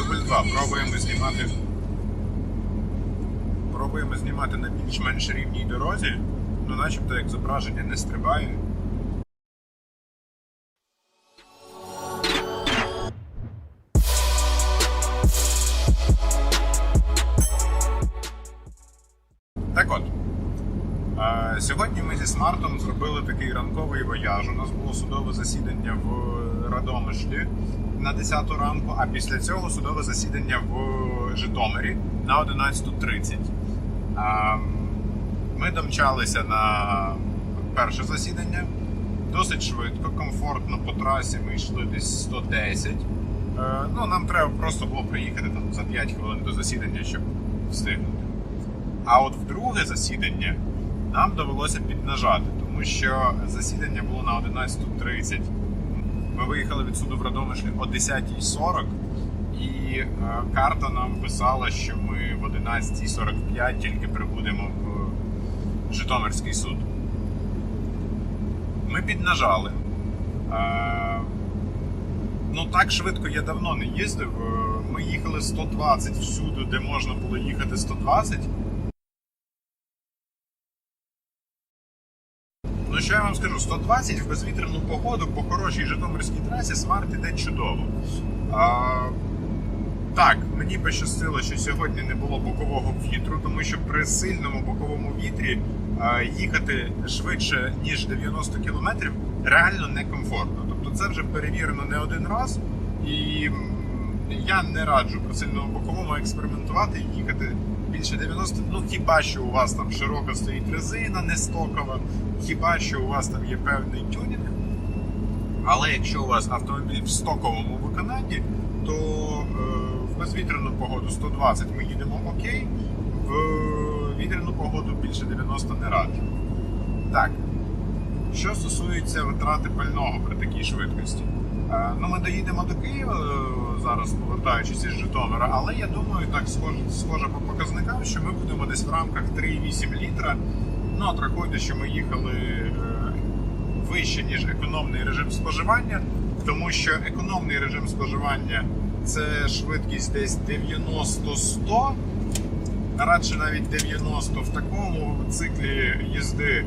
Дубль 2. Пробуємо знімати. Пробуємо знімати на більш-менш рівній дорозі, ну начебто як зображення не стрибає. Так от. Сьогодні ми зі Смартом зробили такий ранковий вояж. У нас було судове засідання в Радомишлі на 10 ранку, а після цього судове засідання в Житомирі на 11.30. Ми домчалися на перше засідання досить швидко, комфортно по трасі. Ми йшли десь 110. Е, Ну, нам треба просто було приїхати там за 5 хвилин до засідання, щоб встигнути. А от в друге засідання нам довелося піднажати, тому що засідання було на 11.30. Ми виїхали від суду в Радомишлі о 10.40, і е, карта нам писала, що ми в 11.45 тільки прибудемо в Житомирський суд. Ми піднажали. Е, ну так швидко я давно не їздив. Е, Ми їхали 120 всюди, де можна було їхати 120. Що я вам скажу, 120 в безвітряну погоду по хорошій Житомирській трасі смарт іде чудово. А, так, мені пощастило, що сьогодні не було бокового вітру, тому що при сильному боковому вітрі а, їхати швидше ніж 90 км реально некомфортно. Тобто це вже перевірено не один раз, і я не раджу при сильному боковому експериментувати і їхати більше 90, ну хіба що у вас там широко стоїть резина, не стокова, хіба що у вас там є певний тюнінг. Але якщо у вас автомобіль в стоковому виконанні, то е, в безвітряну погоду 120 ми їдемо окей, в вітряну погоду більше 90 не раджу. Так, що стосується витрати пального при такій швидкості. Е, Ну, ми доїдемо до Києва е, зараз, повертаючись із Житомира, але я думаю, так схоже, схоже по показникам, що ми будемо десь в рамках 3,8 літра. Ну, от що ми їхали е, вище, ніж економний режим споживання, тому що економний режим споживання це швидкість десь 90-100, радше навіть 90 в такому циклі їзди е,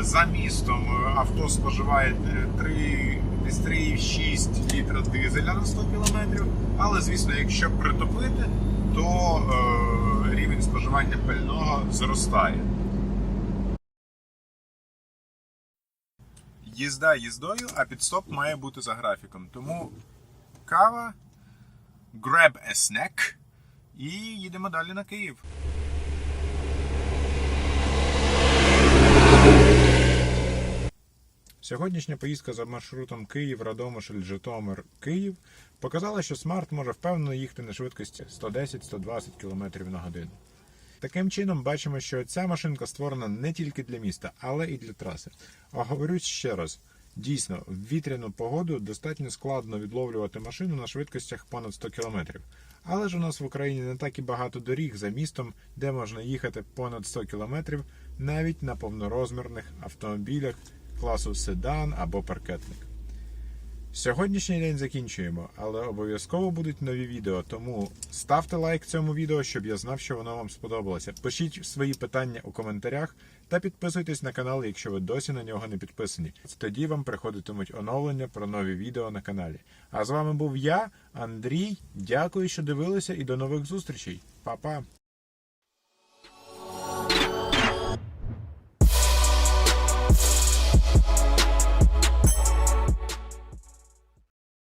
за містом. Е, авто споживає е, 3, десь 3,6 літра дизеля на 100 км. Але звісно, якщо притопити, то е, рівень споживання пального зростає. Їзда їздою, а підстоп має бути за графіком. Тому кава, grab a snack і їдемо далі на Київ. Сьогоднішня поїздка за маршрутом Київ, Радомишль, Житомир, Київ показала, що смарт може впевнено їхати на швидкості 110-120 км на годину. Таким чином, бачимо, що ця машинка створена не тільки для міста, але і для траси. Оговорюсь ще раз. Дійсно, в вітряну погоду достатньо складно відловлювати машину на швидкостях понад 100 км. Але ж у нас в Україні не так і багато доріг за містом, де можна їхати понад 100 км навіть на повнорозмірних автомобілях класу седан або паркетник. Сьогоднішній день закінчуємо, але обов'язково будуть нові відео, тому ставте лайк цьому відео, щоб я знав, що воно вам сподобалося. Пишіть свої питання у коментарях та підписуйтесь на канал, якщо ви досі на нього не підписані. Тоді вам приходитимуть оновлення про нові відео на каналі. А з вами був я, Андрій. Дякую, що дивилися, і до нових зустрічей. Па-па!